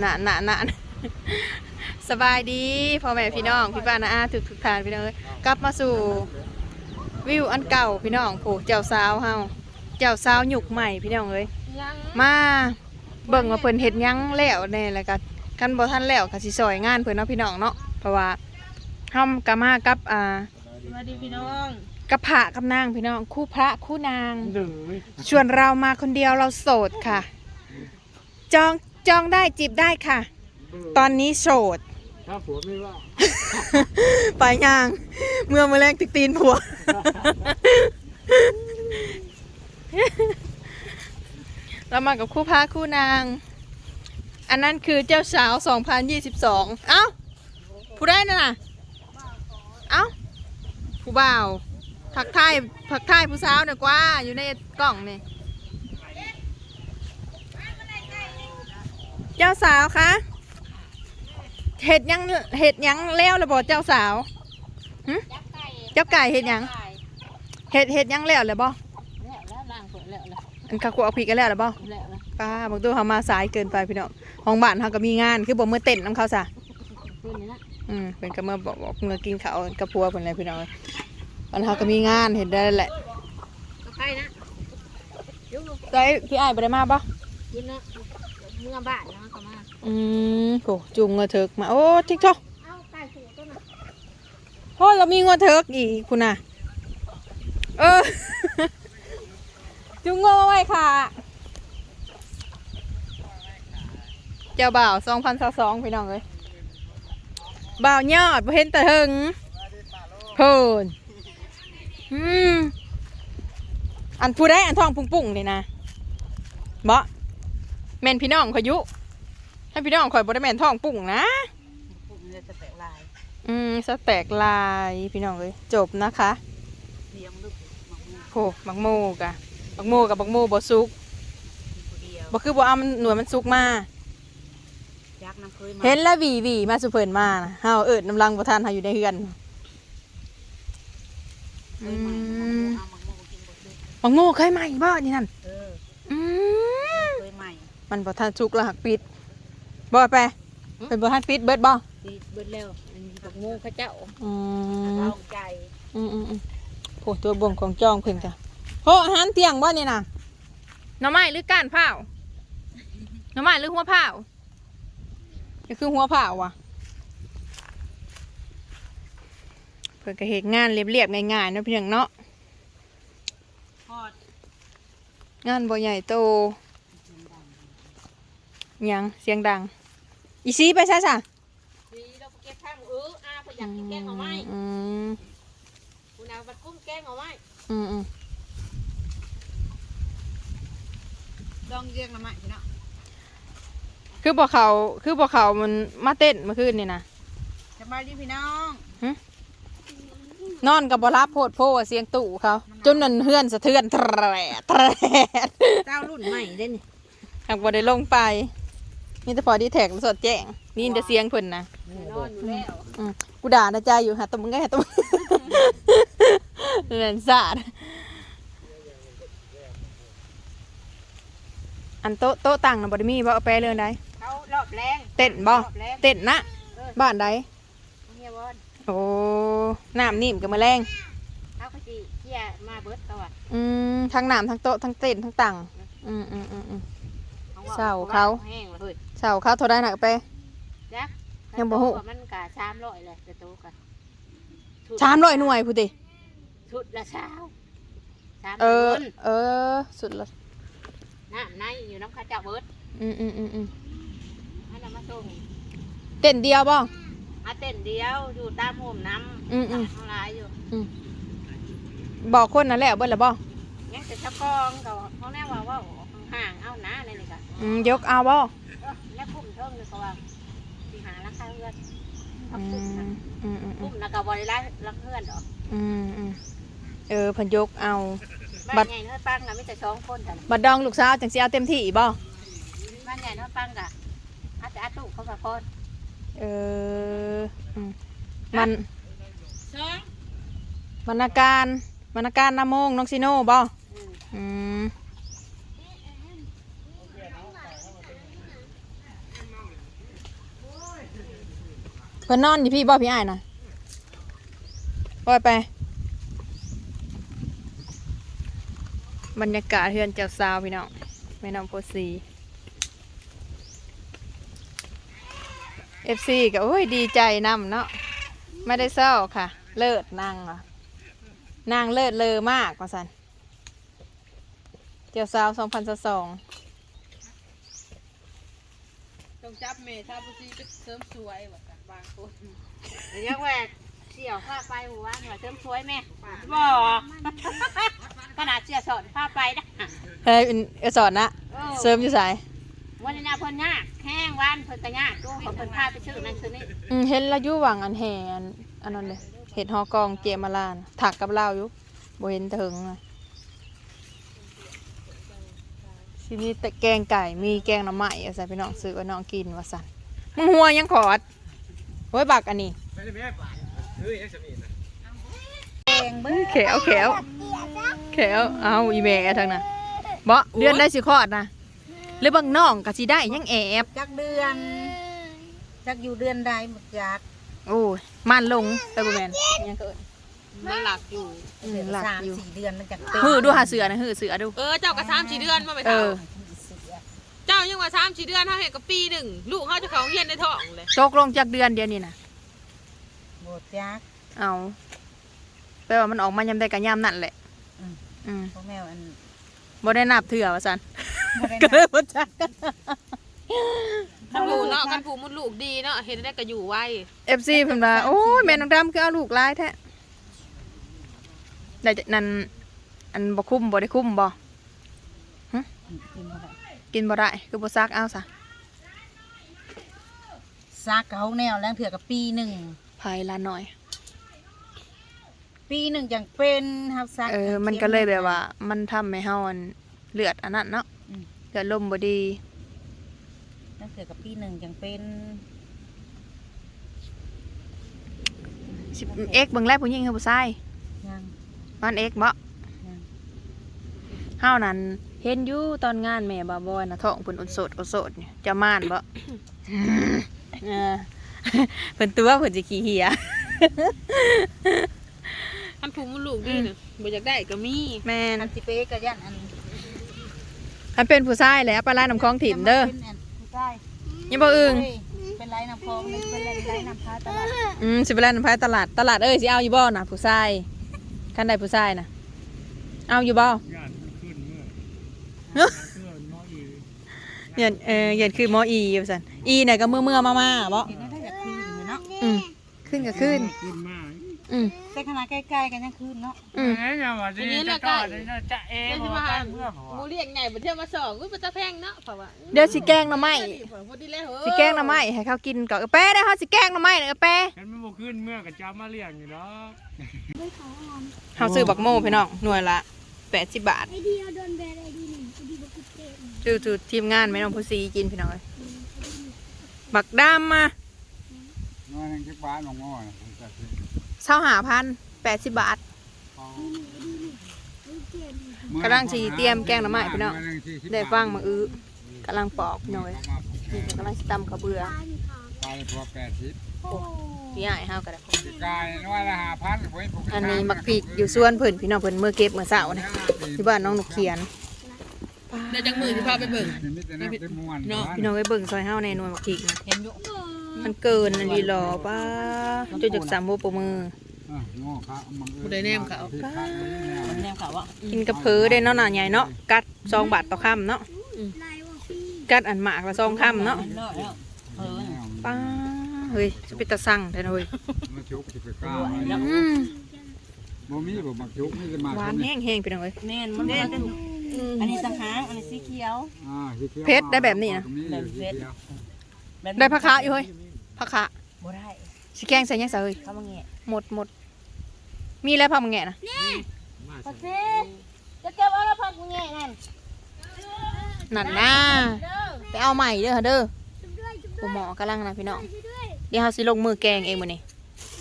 หนาหนาหนาสบายดีพ่อแม่พี่น้องพี่ป้านาอาทุกทุกๆท่านพี่น้องเอ้ยกลับมาสู่วิวอันเก่าพี่น้องโผเจ้าสาวเฮาเจ้าสาวหยุกใหม่พี่น้องเอ้ยยังมาเบิ่งว่าเพิ่นเฮ็ดหยังแล้วแน่แล้วก็คันบ่ทันแล้วก็สิซอยงานเพิ่นเนาะพี่น้องเนาะเพราะว่าเฮาก็มากับอ่าสวัสดีพี่น้องกับพระกับนางพี่น้องคู่พระคู่นางหนึ่งชวนเรามาคนเดียวเราโสดค่ะ จอง จองได้จีบได้ค่ะ ตอนนี้โสด ถ้าผัวไม่ว่า ไปย่าง เมื่อมือแรกติกตีนผัว เรามากับคู่พระคู่นาง อันนั้นคือเจ้าสาว 2022 เอ้า ผู้ได้น่ะนะเอ้า ผู้บ่าวทักทายทักทายผู้สาวหน่อยกว่า อยู่ในกล่องนี่ จ้าสาวคะเห็ดหยังเห็ดหยังแล้วระบอเจ้าสาวหึจับไก่เจ้าไก่เห็ดหยังไก่เห็ดเห็ดหยังแล้วเลยบ่แล้วแล้วล่างเปิดแล้วแล้วอันคากัวเอาผีกันแล้วเลยบ่แล้วแล้วป้าบอกตัวเขามาสายเกินไปพี่น้องห้องบ้านเขาก็มีงานคือบอกเมื่อเต้นน้ำเขาซะขึ้นนี่นะอืมเป็นก็เมื่อบอกบอกเมื่อกินข้าวกับพัวเป็นอะไรพี่น้องอันเขาก็มีงานเห็นได้แหละก็ไก่นะยุบได้พี่อ้ายไปได้มาปะยินนะเมื่อบ้านนะเขามา อืมโหจุงเงาเถิกมา โอ้ทิกทอกเอาไก่ถูกต้นน่ะโอ้เรามีเงาเถิกอีกคุณน่ะ เออ จุงเงาไว้ค่ะ เจ้าบ่าวสองพันสองพี่น้องเลยบ่าวยอดบ่เห็นแต่เฮิงเพิ่นอืมอันผู้ได้อันทองปุ้งปุ้งๆนี่นะบ่แม่นพี่น้องขอย อยุให้พี่น้องข่อยบ่ได้แม่นทองปุ้งนะผมเลยจะแตกลาย อืมสแต็กลายพี่น้องเลยจบนะคะเลี้ยงลูกมะม่วงโหบักโมกะบักโมกับบักโมบ่สุกคนเดียวบ่คือบ่เอามันหน่วยมันสุกมายักษ์น้ำเคยมาเห็นแล้วหวีหวีมาสุเพิ่นมานะเฮาเอิดน้ำลังบ่ทันเฮาอยู่ในเฮือนเคยมาเอามะม่วงกินบ่ได้บักโมเคยมาอีกบ่นี่นั่นเอออืมเคยใหม่มันบ่ทันสุกแล้วหักปิด บ่ไปเป็นบ่ทันปิดเบิดบ่ดีเบิดแล้วอันนี้มะม่วงข้าเจ้าอืมเอาใจอืมอืมอืมโหตัวบ่งของจองเพิ่นจ้ะโหอาหารเที่ยงบ่นี่น่ะหน่อไม้หรือก้านเผาวหน่อไม้หรือหัวเผาวนี่คือหัวเผาวว่ะเพิ่นก็เฮ็ดงานเรียบๆง่ายๆเนาะเพียงเนาะทอดงานบ่ใหญ่โตหยังเสียงดัง อีซีไปซะจ้ะดีเราไปเก็บข้างเอออาพอยากกินแกงเอาไม้อืมคุณเอาบัดกุ้งแกงเอาไม้อืมอืมลองเรียงเอาไม้พี่น้องคือบ่เขาคือบ่เขามันมาเต้นเมื่อคืนนี่นะสบายดีพี่น้องนอนกับบ่รับโพดโพว่าเสียงตู่เขา จนนั่นเฮือนสะเทือนแตรดแตรดเจ้ารุ่นใหม่เด้นี่หากบ่ได้ลงไป มีแต่พอดีแท็กสดแจ้งนี่แต่เสียงเพิ่นนะนอนอยู่แล้วอืมกูด่านะใจอยู่หาตวมึงก็หาตวมึงเรียนศาสตร์อันโต๊ะโต๊ะตั้งน่ะบ่ได้มีบ่เอาไปเรื่องใดเขารอบแรงเต้นบ่รอบแรงเต้นนะเออบ้านใดเฮียบอลโอ้น้ำนิ่มกับแมลงเขาก็จีเฮียมาเบิดตะวันอืมทั้งน้ำทั้งโต๊ะทั้งเต้นทั้งตังอืมอืมอืมอืมว่เศร้าเขาแห้งเลย เสาเข้าเท่าได้หนักไป จักยังบ่ฮู้แต่ตัวมันกะสามร้อยเลยแต่ตัวกันชามร้อยหน่วยพูดดิชุดละเช้าสามเออ คนเออ สุดละน้ำในอยู่น้ำข้าเจ้าเบิดอืมอืมอืมอืมให้นำมาส่งเต้นเดียวบ่มาเต้นเดียวอยู่ตามโฮมน้ำอืมอืม ทำลายอยู่บอกคนนั่นแหละเบิ้ลละบ่ยังแต่เจ้ากองกับเขาแน่ว่าว่าห่างๆเอาหน้าเลยนี่กะอืมยกเอาบ่เออ แล้วพุ่มเทิงเลยก็ว่าสิหาราคาเพื่อนเอาอืพุ่มมนะอืมอืมอืพุ่มมนะกับบริรักรักเพื่อนดอกอืมอืมเออเพันยกเอา บับ้าด นใหญ่น้อยปังนะมีแต่สองคนแต่บัดดองลูกสาวจังสิเอาเต็มที่บ่บ้านใหญ่น้อยปังกะอาจจะอาตุเขากับคนเอออืมมันสองบรรณาการบรรณาการนาโมงน้องซิโน่บ่อืมอืม พิ่นนอนอยู่พี่บ่พี่อ้ายนะปล่อยไป บรรยากาศเฮือนเจ้าสาวพี่น้องแม่น้องโพสี FC ก็โอ้ยดีใจนำเนาะไม่ได้เศร้าค่ะ เลิศนางอะนางเลิศเลอมากว่าสันเจ้าสาว2022ต้องจับเมย์ทาบุซีไปเสริมสวยว่า กันบางคนเรียกว่าเสี่ยวผ้าไปหัวหน่อยเสริมสวยแม่บ่ขนาดเสี่ยสอนผ้าไปนะเฮ้ยเป็นเอสอนนะเออเสริมอยู่สายวันนี้นะเพิ่นยากแห้งวันเพิ่นก็ยากดูเขาเพิ่นพาไปชื่อนั่นชื่อนี่อืมเห็นแล้วอยู่หวังอันแห่อันอันนั้นเลยเห็ดฮอกองเจมาลานถักกับเราอยู่บ่เห็นถึงอะทีนี้แต่แกงไก่มีแกงหน้ำไม้อะใส่พี่น้องซื้อไว้น้องกินว่าสันมึงหัวยังขอด โอ้ยบักอันนี้แดงเบิ้แขวแขวแขวเอาอีเมทางน่ะบ่เดือนได้สิคลอดนะหรือบางน้องก็สิได้ยังแอบจักเดือนจักอยู่เดือนใดหมดจักโอ้ยมันลงแต่บ่แม่นยังเกิดมันหลักอยู่อืมหลักสามอยู่สี่เดือนมันจักเป็นหือดูหาเสือนะหือเสือดูเออเจ้าก็สามสี่เดือนมาไปเอเท่าอ เจ้ายังว่าสามสี่เดือนเท่าเห็นกับปีหนึ่งลูกเขาจะเขาเฮียนในท้องเลยตกลงจากเดือนเดียวนี่นะหมดจัก เอาแปลว่ามันออกมายำได้กับยำนั่นแหละอืม อืมพ่อแม่อันบ่ได้นับเถื่อว่าสันบ่ได้ก็นัเลยบบ่จักคันผูเนาะคันผูมุดลูกดีเนาะเห็นได้ก็อยู่ไว้ เอฟซีเพิ่นว่าโอ้ยแม่น้องดำคือเอาลูกหลายแท้ได้จากนั้นอันบ่คุ้มบ่ได้คุ้มบ่กินบ่ได้ กินบ่ได้คือบ่ซักเอาซะซักเขาแนวแล้วเถื่อกับปีหนึ่งภายละหน่อย ปีหนึ่งจังเป็นครับซักเออมันก็เลยแบบว่า มันทำให้เฮาอันเลือดอันนั้นเนาะอืมเลือดลมบ่ดี แล้วเถื่อกับปีหนึ่งจังเป็น สิเอ็กเบิ่งแรกผู้หญิงคือผู้ชายยัง มันเอ็กบ่ยัง เฮานั้น เห็นอยู่ตอนงานแม่บาบอยนะท้องเพิ่นอดโสดอดโสดเนี่ยจะม่านบ่เออเพิ่นตัวเพิ่นสิขี้เหียคันผูมุดลูกดีเนี่ยบ่อยากได้ก็มีแม่นอันสิเป๊กก็ยันอันอันเป็นผู้ชายแหล้วปลาไหลน้ำคลองถิ่มเด้อป็นอันผู้ชายยังบ่อึงเฮ้ยเป็นไรน้ำคลองนี่เป็นไรไรน้ำพาตลาดอืมสิไปไล่น้ำพายตลาดตลาดเอ้ยสิเอาอยู่บ่น่ะผู้ชายคันใดผู้ชายน่ะเอาอยู่บ่ ย่านขึ้นเมื่อเพื่อนน้อยอี เย็นเออเย็นคือหมออีอยู่ซั่นอีน่ะก็เมื่อเมื่อมามาบ่เห็นได้จากคืนอยู่เนาะอืมขึ้นก็ขึ้นขึ้นมากอืมแต่ขนาดใกล้ๆกันยังคืนเนาะอืมเอ้ยอย่าว่าดีจะต่อเลยนะจะเอ๋เดี๋ยวพจะอมาตั้หางเมื่อพอหมูเรียกไงบ่เที่ยวมาสองอุ้ยมันจะแพงเนาะเพราะว่าเดี๋ยวสิแกงหน่อไม้พอดีแล้วเหรอสิแกงหน่อไม้ให้เขากินก่อนเออแป้ได้เฮาสิแกงหน่อไม้เด้อเออแป้ฉันไม่บอกขึ้นเมื่อกับจ้ามาเลี้ยงอยู่แล้วเฮาซื้อบักโม่พี่น้องหน่วยละ80บาทไอเดียโดนแบนไอดีหนึ่งไอดีบักกุ เตนจูจูทีมงานแม่น้องผู้ซีกินพี่น้องเอ้ยบักดำมาน้อยนึงที่บ้านของง้อนะผมจะซื้อเช่าหาพันแปดสิบบาทกำลังสิเตรียมแกงหน่อไม้พี่น้อง ได้ฟังมาอื้อกำลังปอกพี่น้องเอ้ยนี่ก็กำลังสิตำข้าวเบื่อบ้านค่ะปลาตัวแปดสิบโอ้พี่ใหญ่เฮาก็ได้กายน้อยละห้าพันไว้ปกติอันนี้มักพริกอยู่สวนเพิ่นพี่น้องเพิ่นมื้อเก็บมื้อเช้านี่ที่บ้านน้องนกเขียน เดี๋ยวจังมือที่พาไปเบิ่งมีแต่น้ำเต็มม้วนเนาะ พี่น้องเอ้ยเบิ่งซอยเฮาในหน่วยมักพริกนะเห็นอยู่มันเกินอันนี้หรอป้าจนจากสามโมปมือง้อเขามังบ่ได้แนมเขามันแนวเขาอะกินกระเพอได้เนาะหน่าใหญ่เนาะกัดสองบาทต่อคำเนาะลายว่าพี่กัดอันหมากละสองคำเนาะเนาะแล้วเออป้าเฮ้ยจะเป็นตาสั่งแท้นะเฮ้ยมาชุกที่ไปก้าอืมบ่มีบ่มักชุกนี่จะมาหวานแห้งแห้งๆไปหน่อยแม่นมันเป็น อันนี้ต่างหากอันนี้สีเขียวได้ผักคะอยู่เฮ้ยผักคะบ่ได้สิแกงใส่ยังใส่เฮ้ยเขามาแงะหมดหมดมีแล้วผักมังแงะนะพอสิจะเก็บเอาละพักแงะนั่นนั่นนะไปเอาใหม่เด้อเด้อจุดด้วยจุดด้ปู่วยหมอกำลังนะพี่น้องจุดด้วยเดี๋ยวเราสิลงมือแกงเองมื้อนี้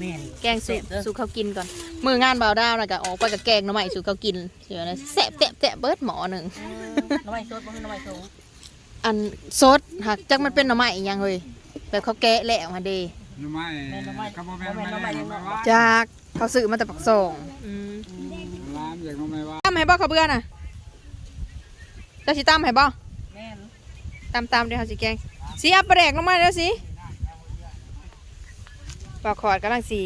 แม่นแกงสูสู่เขากินก่อน มืองานเบาดาวนะก็ออกไปกับแกงหน้ำใหม่สู่เขากินเสียนะแสบแสบแสบเบิดหมอหนึ่งน้ำไม้สดบ่คือน้ำไม้สดอันสดหักจักมันเป็นหน้ำใหม่อีหยังเลยแบบเขาแกะแล้วมาเดมหน่อไม้กระบอกแม่นหน่อไม้ยังไงวะจากเขาซื้อมาแต่ปักส่งอืมร้านอย่างหน่อไม้ว่าตำให้บ่เขาเบื่อน่ะเจะสิตำให้บ่แม่นตำตำเดี๋ยวเขาสิแกงสีอัปแดกลงมาแล้วสิ ปลาขอดกำลังสี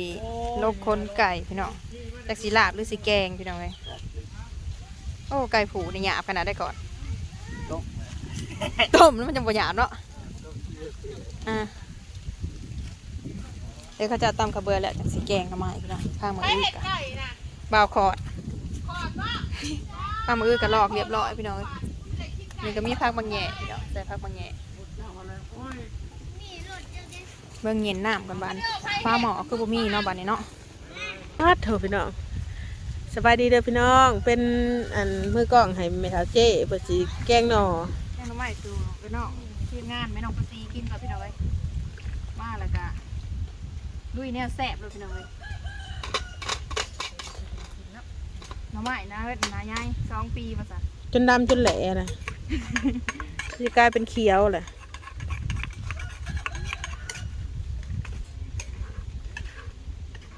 ลกคนไก่พี่น้องจากสีลาบหรือสีแกงพี่น้องเลยโอ้ไก่ผูนี่หยาบขนาดได้ก่อนต้มแล้วมันจะบ่หยาบเนาะอะเดี๋ยวเขาจะตำกระเบือแล้วจากสีแกงทำไมาอีกเนาะข้างมืออีกอะไก่น่ะบ่าวขอดขอดว่าข้างมืออกระลอกเรียบร้อยพี่น้องเอ้ยนี่ก็มีผักบางแง่พี่น้องใส่ผักบางแง่ เบิ่งเย็นน้ำกันบานฟ้าหมอคือบ่มีเนาะบานนี้เนาะมาเถอะพี่น้องสบายดีเด้อพี่น้อง เป็นอันมือกล้องให้แม่เฒ่าเจ้เปิดสิแกงหน่อแค่น้ำไม้คือพี่น้องทีมงานแม่น้องปตีกินกับพี่น้องเอ้ยมาแล้วก็ลุยแนวแซ่บเลยพี่น้องเอ้ยน้ำไม้นะเฮ็ดนายายสองปีมาซะจนดำจนแหล่นะสิกลายเป็นเขียวแหละ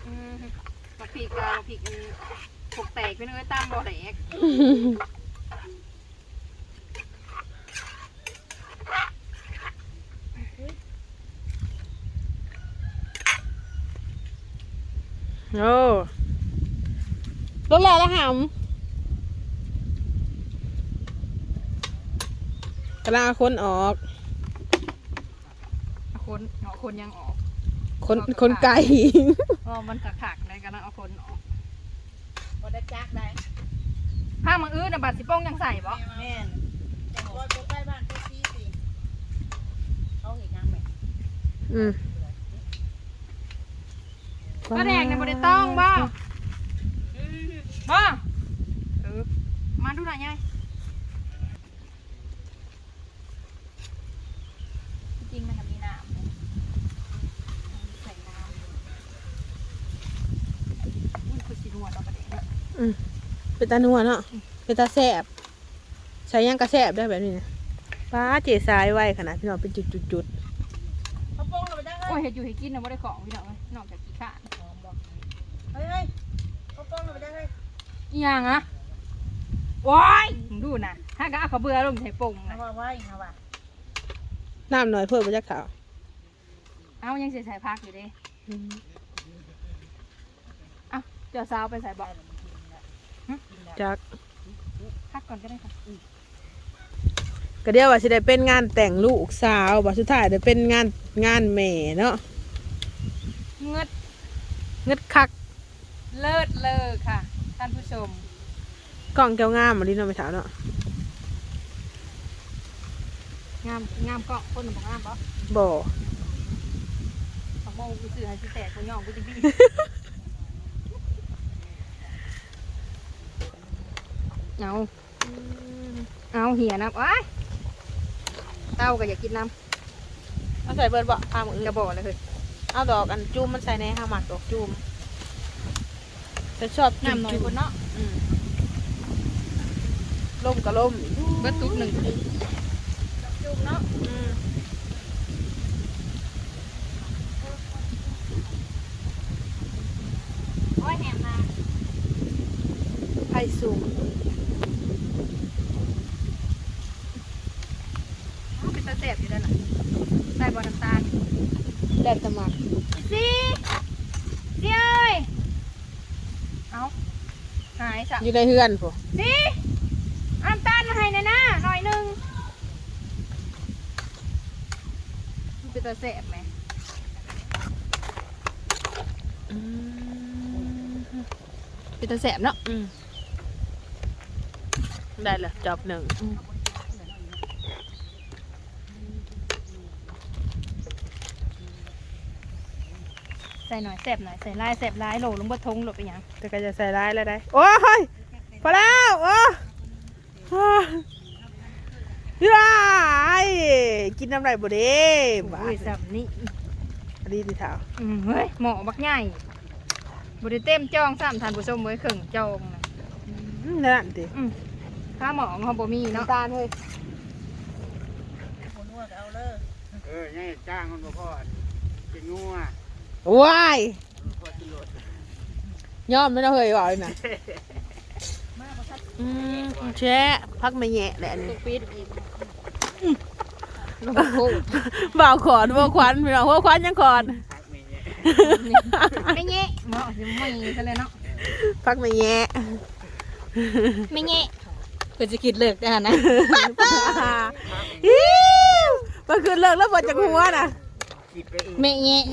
อืมบักพริกกับบัก พริกอันผกแตกพี่น้องเอ้ยตามบ่แหลกโอ้ลดแล้วละหำกำลังเอาคนออกเอาคนเอาคนยังออก คนคนไก่ เพราะมันขักๆในกันเอาคนออก บ่ได้จักได้ผ้ามืออื้อนะบัดสิโป้งยังใส่บ่แม่นแต่ว่าบ่ใกล้บ้านไปซีสิเขาเห็นยังแม่อืมป้าแดงเนี่ยบ่ได้ต้องบ่บ่เออมาดูหน่อยยายจริงๆมันจะมีน้ำเลยใส่น้ำอุ้ยคือสีนวลเอาประเด็นเนี่ย อืม เป็นตาหนัวเนาะเป็นตาแสบใช้หยังกระแสบได้แบบนี้นะป้าเจสายไว้ขนาดพี่น้องเป็นจุดจุดจุดเขาโป้งเราไปจังโอ้ยเห็ดอยู่เห็ดกินนะไม่ได้ของพี่น้องเอ้ยนอกจากขี้ข้านเฮ้ยเฮ้ยเขาโป้งเราไปจังเฮ้ยอีหยังอะว้ายมึงดูนะถ้าก็เอาเขาวเบื่อลงใส่ปุ่งเอานะว่าไว้เอาว่าน้ำหน่อยเพิ่มมาจากขาวเอายังใส่ใส่พักอยู่เดิเอ้าเจ้าสาวไปใส่บอก จากพักก่อนก็ได้ค่ะก็เดียวว่าสิได้เป็นงานแต่งลูกสาวบ่สุดท้ายได้เป็นงานงานแม่เนาะเงืดเงึดคัก เลิศเลอค่ะ ท่านผู้ชม กล้องแก้วงามมาดิเนาะไม่ถามเนาะงามงามก็คนหนึ่งของงามปะบ่ของโมงกูซื้อให้สิแตกกูย่องกูจะบี้ เอาเอาเหี่ยน้ำว้ายเต้าก็อยากกินน้ำเอาใส่เบิร์ดบ่พามือกระบอกเลยเฮ้ยเอาดอกอันจูมมันใส่ในห้าหมักดอกจูมจะชอบจุ่มน้ำหน่อยจุ่มคนเนาะอืมล่มก็ล่มเบิดตุ๊กหนึ่งจุ่มเนาะอืมโอ้ยแหมมาไผ่สูง เป็นตาแสบอยู่ด้านหลัง ใส่บอน้ำตาลแดดตะหมักสิสิเอ้ยเอาหายสะอยู่ในเฮือนพวกสิเอาน้ำตาลมาให้หน่อยนะหน่อยหนึ่งมันเป็นตาแสบไหมเป็นตาแสบเนาะอืมได้เลยจอบหนึ่ง ใส่หน่อยแสบหน่อยใส่ลายแสบลายโหลลงบนทงโหลไปหยังแต่ก็จะใส่ร้ายแล้วได้ โอ้ยพอแล้วโอ้โอ้ยย้ายกินน้ำไรบ่เด้บ้าโอ้ยสับนี่อันนี้ดีเท้าอืมเฮ้ยหมอบักใหญ่บไดิเต็มจองสามทานผู้ชมเว้ยเข่งจองนะอืมนั่นดิอืมถ้าหมอของเขาบ่มีเนาะน้ำตาลเฮ้ยคนนวดเอาเลยเออยังจ้างคนบ่พอกินงัว ว้ายยอมไม่ได้เคยบอกเลยนะอืมแช่พักไม่แย่แหละนี่ปิดอีกบ่าวขอนบ่าวควันพี่น้องบ่าวควันยังขอนไม่เงี้ยเหมาะไม่กันเลยเนาะพักไม่แย่ไม่เงี้ยเพื่อจะคิดเลิกได้นะอิ๊วมันคือเลิกแล้วบอจากหัวน่ะ ไม่เงี้ย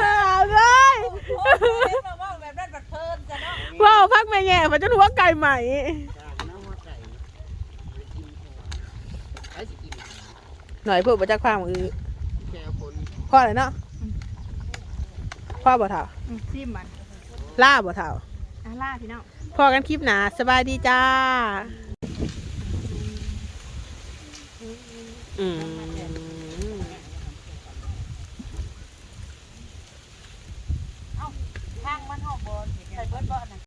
อ้าวเลยว้าวพักไม่แย่มันจะหัวไก่ใหม่หน่อยเพื่อมาจากความอือพ่ออะไรเนาะพ่อบ่เท่าซิมมันล่าบ่เท่าอาล่าพี่น้องพอกันคลิปหนาสบายดีจ้า อืมทางมันหอกบอลใส่เบิดบอลนะ